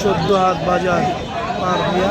চোদ্দ হাত বাজার পার দিয়া।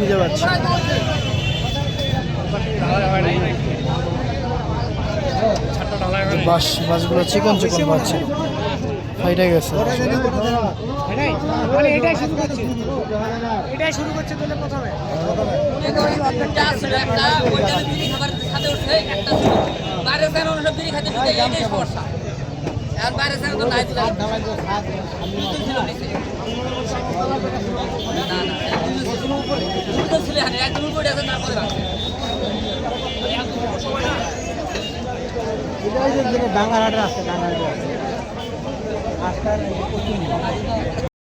খুঁজে পাচ্ছি। বাস বাসগুলো চিকন চিকন পাচ্ছি ফাইটা গেছে। এটাই বাংলা হাটের আছে ডাঙ্গার আছে আজকাল